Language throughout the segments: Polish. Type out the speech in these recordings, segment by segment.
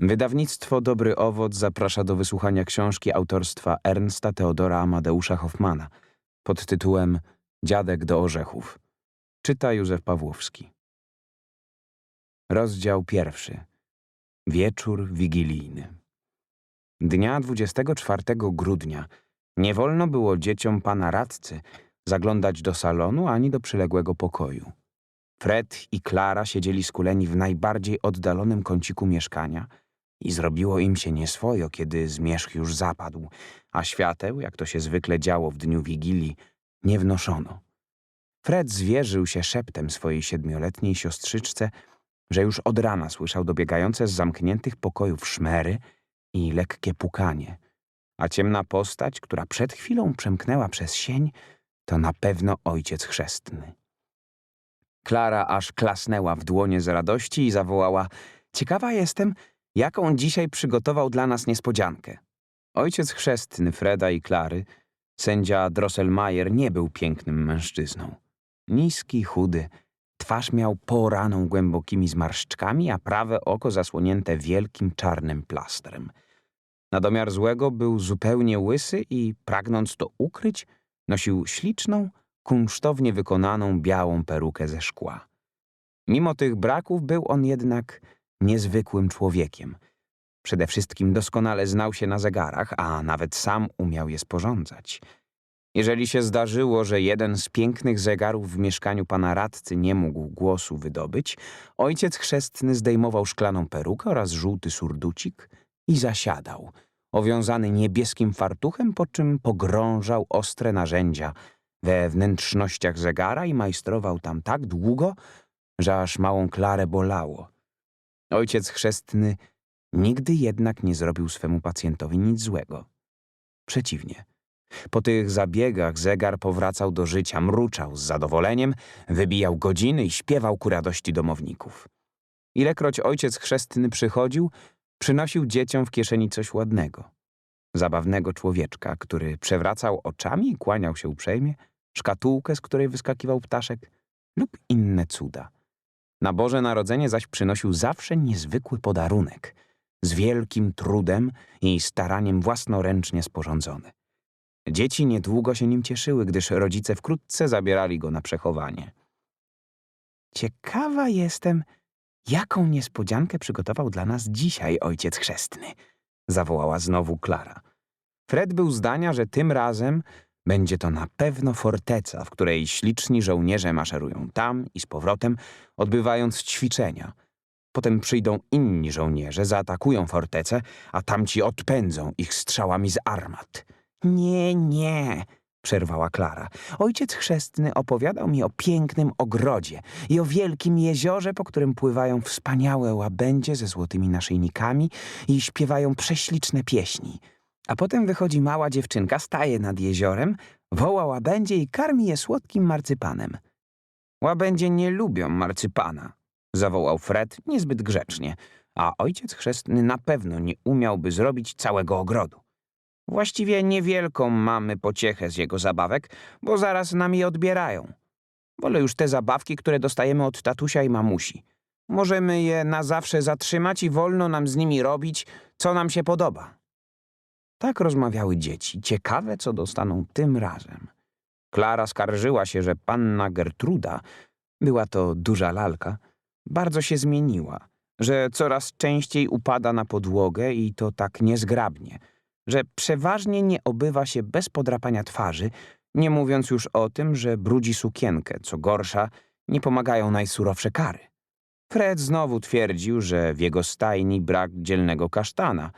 Wydawnictwo Dobry Owoc zaprasza do wysłuchania książki autorstwa Ernsta Teodora Amadeusza Hoffmana pod tytułem Dziadek do orzechów. Czyta Józef Pawłowski. Rozdział pierwszy. Wieczór wigilijny. Dnia 24 grudnia nie wolno było dzieciom pana radcy zaglądać do salonu ani do przyległego pokoju. Fred i Klara siedzieli skuleni w najbardziej oddalonym kąciku mieszkania i zrobiło im się nieswojo, kiedy zmierzch już zapadł, a świateł, jak to się zwykle działo w dniu Wigilii, nie wnoszono. Fred zwierzył się szeptem swojej siedmioletniej siostrzyczce, że już od rana słyszał dobiegające z zamkniętych pokojów szmery i lekkie pukanie, a ciemna postać, która przed chwilą przemknęła przez sień, to na pewno ojciec chrzestny. Klara aż klasnęła w dłonie z radości i zawołała — Ciekawa jestem, jaką dzisiaj przygotował dla nas niespodziankę. Ojciec chrzestny Freda i Klary, sędzia Drosselmayer, nie był pięknym mężczyzną. Niski, chudy, twarz miał poraną głębokimi zmarszczkami, a prawe oko zasłonięte wielkim czarnym plastrem. Na domiar złego był zupełnie łysy i, pragnąc to ukryć, nosił śliczną, kunsztownie wykonaną białą perukę ze szkła. Mimo tych braków był on jednak niezwykłym człowiekiem. Przede wszystkim doskonale znał się na zegarach, a nawet sam umiał je sporządzać. Jeżeli się zdarzyło, że jeden z pięknych zegarów w mieszkaniu pana radcy nie mógł głosu wydobyć, ojciec chrzestny zdejmował szklaną perukę oraz żółty surducik i zasiadał, owiązany niebieskim fartuchem, po czym pogrążał ostre narzędzia we wnętrznościach zegara i majstrował tam tak długo, że aż małą Klarę bolało. Ojciec chrzestny nigdy jednak nie zrobił swemu pacjentowi nic złego. Przeciwnie. Po tych zabiegach zegar powracał do życia, mruczał z zadowoleniem, wybijał godziny i śpiewał ku radości domowników. Ilekroć ojciec chrzestny przychodził, przynosił dzieciom w kieszeni coś ładnego. Zabawnego człowieczka, który przewracał oczami i kłaniał się uprzejmie, szkatułkę, z której wyskakiwał ptaszek lub inne cuda. Na Boże Narodzenie zaś przynosił zawsze niezwykły podarunek, z wielkim trudem i staraniem własnoręcznie sporządzony. Dzieci niedługo się nim cieszyły, gdyż rodzice wkrótce zabierali go na przechowanie. Ciekawa jestem, jaką niespodziankę przygotował dla nas dzisiaj ojciec chrzestny, zawołała znowu Klara. Fred był zdania, że tym razem będzie to na pewno forteca, w której śliczni żołnierze maszerują tam i z powrotem, odbywając ćwiczenia. Potem przyjdą inni żołnierze, zaatakują fortecę, a tamci odpędzą ich strzałami z armat. Nie, nie, przerwała Klara. Ojciec chrzestny opowiadał mi o pięknym ogrodzie i o wielkim jeziorze, po którym pływają wspaniałe łabędzie ze złotymi naszyjnikami i śpiewają prześliczne pieśni. A potem wychodzi mała dziewczynka, staje nad jeziorem, woła łabędzie i karmi je słodkim marcypanem. Łabędzie nie lubią marcypana, zawołał Fred niezbyt grzecznie, a ojciec chrzestny na pewno nie umiałby zrobić całego ogrodu. Właściwie niewielką mamy pociechę z jego zabawek, bo zaraz nam je odbierają. Wolę już te zabawki, które dostajemy od tatusia i mamusi. Możemy je na zawsze zatrzymać i wolno nam z nimi robić, co nam się podoba. Tak rozmawiały dzieci, ciekawe, co dostaną tym razem. Klara skarżyła się, że panna Gertruda, była to duża lalka, bardzo się zmieniła, że coraz częściej upada na podłogę i to tak niezgrabnie, że przeważnie nie obywa się bez podrapania twarzy, nie mówiąc już o tym, że brudzi sukienkę, co gorsza, nie pomagają najsurowsze kary. Fred znowu twierdził, że w jego stajni brak dzielnego kasztana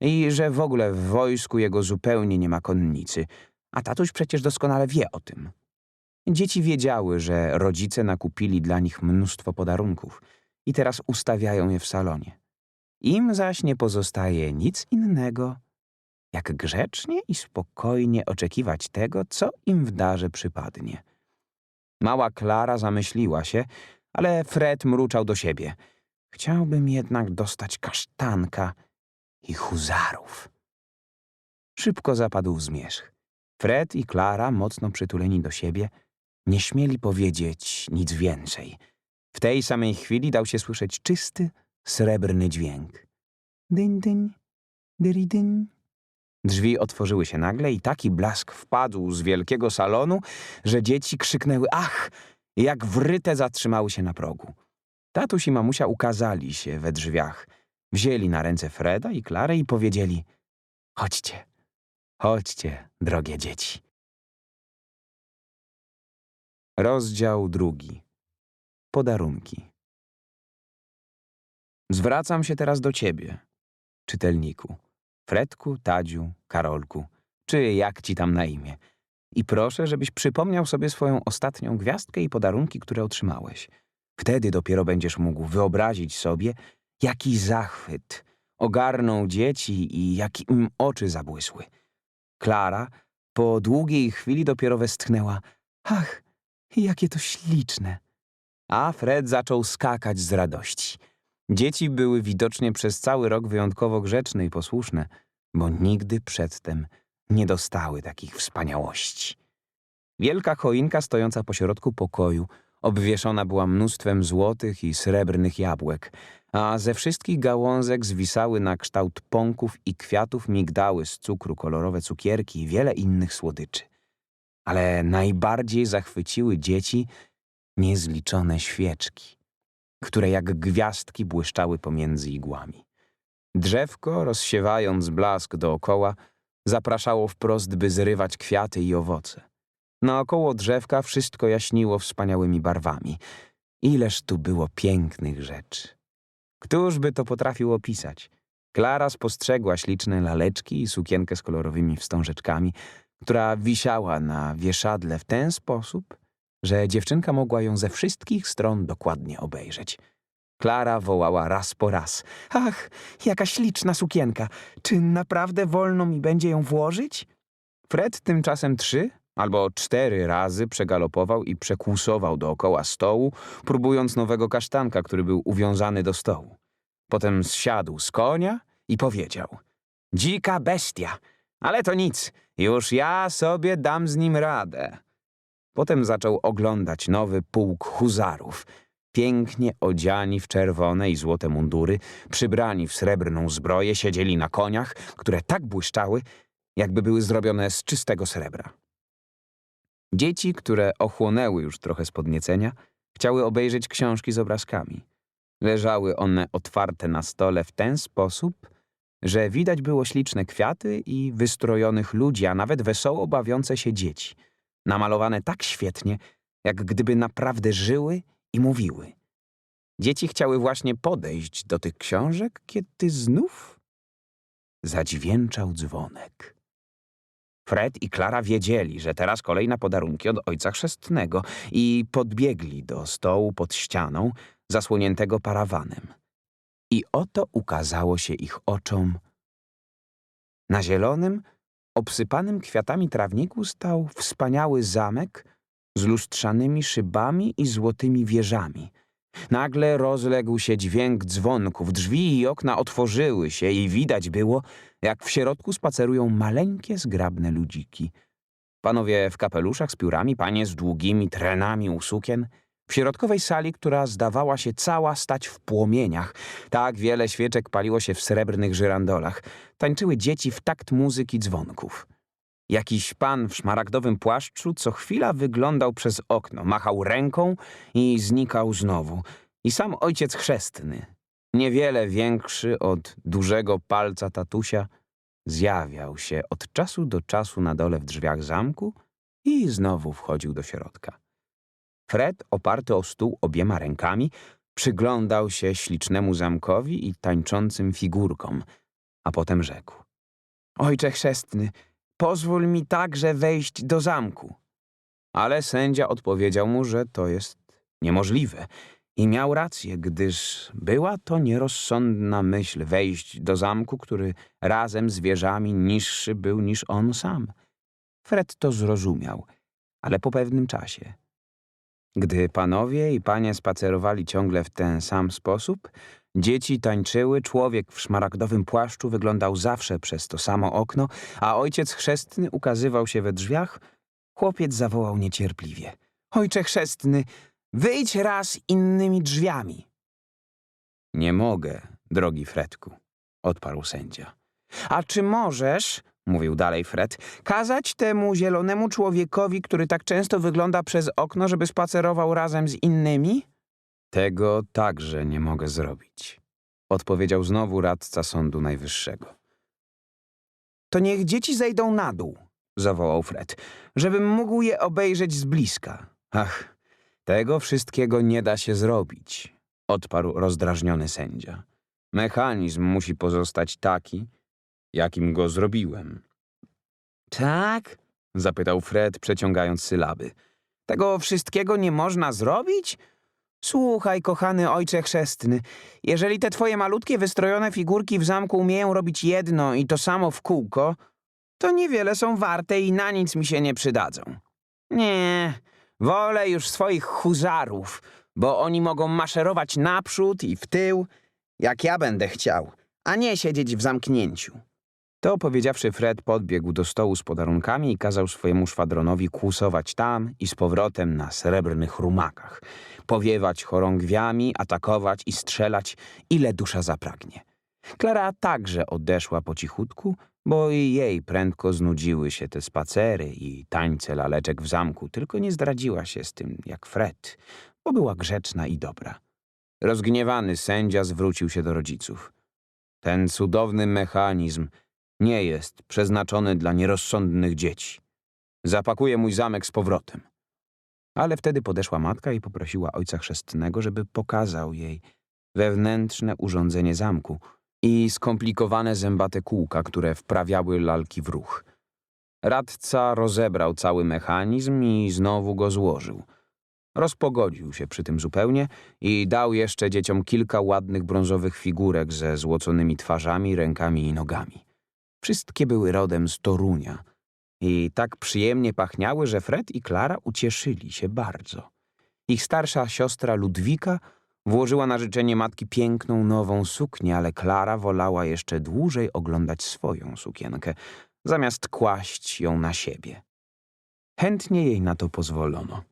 i że w ogóle w wojsku jego zupełnie nie ma konnicy, a tatuś przecież doskonale wie o tym. Dzieci wiedziały, że rodzice nakupili dla nich mnóstwo podarunków i teraz ustawiają je w salonie. Im zaś nie pozostaje nic innego, jak grzecznie i spokojnie oczekiwać tego, co im w darze przypadnie. Mała Klara zamyśliła się, ale Fred mruczał do siebie. Chciałbym jednak dostać kasztanka i huzarów. Szybko zapadł zmierzch. Fred i Klara, mocno przytuleni do siebie, nie śmieli powiedzieć nic więcej. W tej samej chwili dał się słyszeć czysty, srebrny dźwięk. Dyń, dyń, dyri, dyń. Drzwi otworzyły się nagle i taki blask wpadł z wielkiego salonu, że dzieci krzyknęły ach, jak wryte zatrzymały się na progu. Tatuś i mamusia ukazali się we drzwiach, wzięli na ręce Freda i Klarę i powiedzieli chodźcie, chodźcie, drogie dzieci. Rozdział drugi. Podarunki. Zwracam się teraz do ciebie, czytelniku. Fredku, Tadziu, Karolku, czy jak ci tam na imię. I proszę, żebyś przypomniał sobie swoją ostatnią gwiazdkę i podarunki, które otrzymałeś. Wtedy dopiero będziesz mógł wyobrazić sobie, jaki zachwyt ogarnął dzieci i jak im oczy zabłysły. Klara po długiej chwili dopiero westchnęła. Ach, jakie to śliczne. A Fred zaczął skakać z radości. Dzieci były widocznie przez cały rok wyjątkowo grzeczne i posłuszne, bo nigdy przedtem nie dostały takich wspaniałości. Wielka choinka stojąca pośrodku pokoju obwieszona była mnóstwem złotych i srebrnych jabłek, a ze wszystkich gałązek zwisały na kształt pąków i kwiatów migdały z cukru, kolorowe cukierki i wiele innych słodyczy. Ale najbardziej zachwyciły dzieci niezliczone świeczki, które jak gwiazdki błyszczały pomiędzy igłami. Drzewko, rozsiewając blask dookoła, zapraszało wprost, by zrywać kwiaty i owoce. Naokoło drzewka wszystko jaśniło wspaniałymi barwami. Ileż tu było pięknych rzeczy. Któż by to potrafił opisać? Klara spostrzegła śliczne laleczki i sukienkę z kolorowymi wstążeczkami, która wisiała na wieszadle w ten sposób, że dziewczynka mogła ją ze wszystkich stron dokładnie obejrzeć. Klara wołała raz po raz. Ach, jaka śliczna sukienka! Czy naprawdę wolno mi będzie ją włożyć? Fred tymczasem trzy albo cztery razy przegalopował i przekłusował dookoła stołu, próbując nowego kasztanka, który był uwiązany do stołu. Potem zsiadł z konia i powiedział — Dzika bestia, ale to nic, już ja sobie dam z nim radę. Potem zaczął oglądać nowy pułk huzarów, pięknie odziani w czerwone i złote mundury, przybrani w srebrną zbroję, siedzieli na koniach, które tak błyszczały, jakby były zrobione z czystego srebra. Dzieci, które ochłonęły już trochę z podniecenia, chciały obejrzeć książki z obrazkami. Leżały one otwarte na stole w ten sposób, że widać było śliczne kwiaty i wystrojonych ludzi, a nawet wesoło bawiące się dzieci, namalowane tak świetnie, jak gdyby naprawdę żyły i mówiły. Dzieci chciały właśnie podejść do tych książek, kiedy znów zadźwięczał dzwonek. Fred i Klara wiedzieli, że teraz kolej na podarunki od ojca chrzestnego i podbiegli do stołu pod ścianą, zasłoniętego parawanem. I oto ukazało się ich oczom. Na zielonym, obsypanym kwiatami trawniku stał wspaniały zamek z lustrzanymi szybami i złotymi wieżami. Nagle rozległ się dźwięk dzwonków, drzwi i okna otworzyły się i widać było, jak w środku spacerują maleńkie, zgrabne ludziki. Panowie w kapeluszach z piórami, panie z długimi trenami u sukien. W środkowej sali, która zdawała się cała stać w płomieniach, tak wiele świeczek paliło się w srebrnych żyrandolach, tańczyły dzieci w takt muzyki dzwonków. Jakiś pan w szmaragdowym płaszczu co chwila wyglądał przez okno, machał ręką i znikał znowu. I sam ojciec chrzestny, niewiele większy od dużego palca tatusia, zjawiał się od czasu do czasu na dole w drzwiach zamku i znowu wchodził do środka. Fred, oparty o stół obiema rękami, przyglądał się ślicznemu zamkowi i tańczącym figurkom, a potem rzekł. Ojcze chrzestny, pozwól mi także wejść do zamku. Ale sędzia odpowiedział mu, że to jest niemożliwe. I miał rację, gdyż była to nierozsądna myśl wejść do zamku, który razem z wieżami niższy był niż on sam. Fred to zrozumiał, ale po pewnym czasie. Gdy panowie i panie spacerowali ciągle w ten sam sposób, dzieci tańczyły, człowiek w szmaragdowym płaszczu wyglądał zawsze przez to samo okno, a ojciec chrzestny ukazywał się we drzwiach, chłopiec zawołał niecierpliwie. Ojcze chrzestny, wyjdź raz innymi drzwiami. Nie mogę, drogi Fredku, odparł sędzia. A czy możesz, mówił dalej Fred, kazać temu zielonemu człowiekowi, który tak często wygląda przez okno, żeby spacerował razem z innymi? Tego także nie mogę zrobić, odpowiedział znowu radca Sądu Najwyższego. To niech dzieci zejdą na dół, zawołał Fred, żebym mógł je obejrzeć z bliska. Ach, tego wszystkiego nie da się zrobić, odparł rozdrażniony sędzia. Mechanizm musi pozostać taki, jakim go zrobiłem. Tak? zapytał Fred, przeciągając sylaby. Tego wszystkiego nie można zrobić? Słuchaj, kochany ojcze chrzestny, jeżeli te twoje malutkie wystrojone figurki w zamku umieją robić jedno i to samo w kółko, to niewiele są warte i na nic mi się nie przydadzą. Nie, wolę już swoich huzarów, bo oni mogą maszerować naprzód i w tył, jak ja będę chciał, a nie siedzieć w zamknięciu. To powiedziawszy, Fred podbiegł do stołu z podarunkami i kazał swojemu szwadronowi kłusować tam i z powrotem na srebrnych rumakach, powiewać chorągwiami, atakować i strzelać, ile dusza zapragnie. Klara także odeszła po cichutku, bo i jej prędko znudziły się te spacery i tańce laleczek w zamku, tylko nie zdradziła się z tym jak Fred, bo była grzeczna i dobra. Rozgniewany sędzia zwrócił się do rodziców. Ten cudowny mechanizm nie jest przeznaczony dla nierozsądnych dzieci. Zapakuję mój zamek z powrotem. Ale wtedy podeszła matka i poprosiła ojca chrzestnego, żeby pokazał jej wewnętrzne urządzenie zamku i skomplikowane zębate kółka, które wprawiały lalki w ruch. Radca rozebrał cały mechanizm i znowu go złożył. Rozpogodził się przy tym zupełnie i dał jeszcze dzieciom kilka ładnych brązowych figurek ze złoconymi twarzami, rękami i nogami. Wszystkie były rodem z Torunia i tak przyjemnie pachniały, że Fred i Klara ucieszyli się bardzo. Ich starsza siostra Ludwika włożyła na życzenie matki piękną nową suknię, ale Klara wolała jeszcze dłużej oglądać swoją sukienkę, zamiast kłaść ją na siebie. Chętnie jej na to pozwolono.